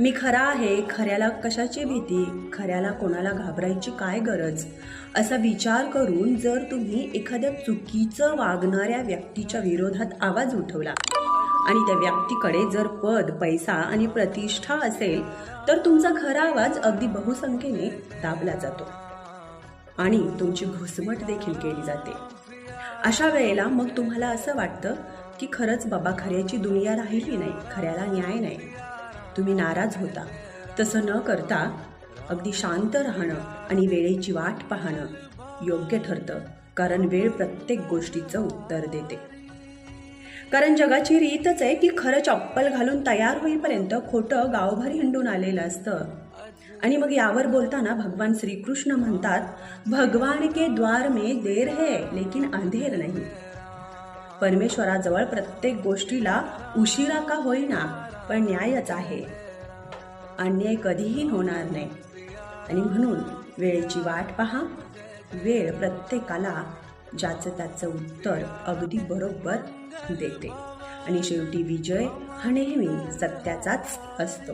मी खरा आहे खऱ्याला कशाची भीती? खऱ्याला कोणाला घाबरायची काय गरज? असा विचार करून जर तुम्ही एखाद्या चुकीचं वागणाऱ्या व्यक्तीच्या विरोधात आवाज उठवला आणि त्या व्यक्तीकडे जर पद पैसा आणि प्रतिष्ठा असेल तर तुमचा खरा आवाज अगदी बहुसंख्येने दाबला जातो आणि तुमची घुसमट देखील केली जाते. अशा वेळेला मग तुम्हाला असं वाटतं की खरंच बाबा खऱ्याची दुनिया राहिली नाही खऱ्याला न्याय नाही. तुम्ही नाराज होता. तसं न करता अगदी शांत राहणं आणि वेळेची वाट पाहणं योग्य ठरतं कारण वेळ प्रत्येक गोष्टीचं उत्तर देते. कारण जगाची रीतच आहे की खरं चप्पल घालून तयार होईपर्यंत खोटं गावभर हिंडून आलेलं असतं. आणि मग यावर बोलताना भगवान श्रीकृष्ण म्हणतात भगवान के द्वार में देर है लेकिन अंधेर नाही. परमेश्वराजवळ प्रत्येक गोष्टीला उशिरा का होईना पण न्यायच आहे. अन्याय कधीही होणार नाही. आणि म्हणून वेळेची वाट पहा. वेळ प्रत्येकाला ज्याचं त्याचं उत्तर अगदी बरोबर देते. आणि शेवटी विजय हा नेहमी सत्याचाच असतो.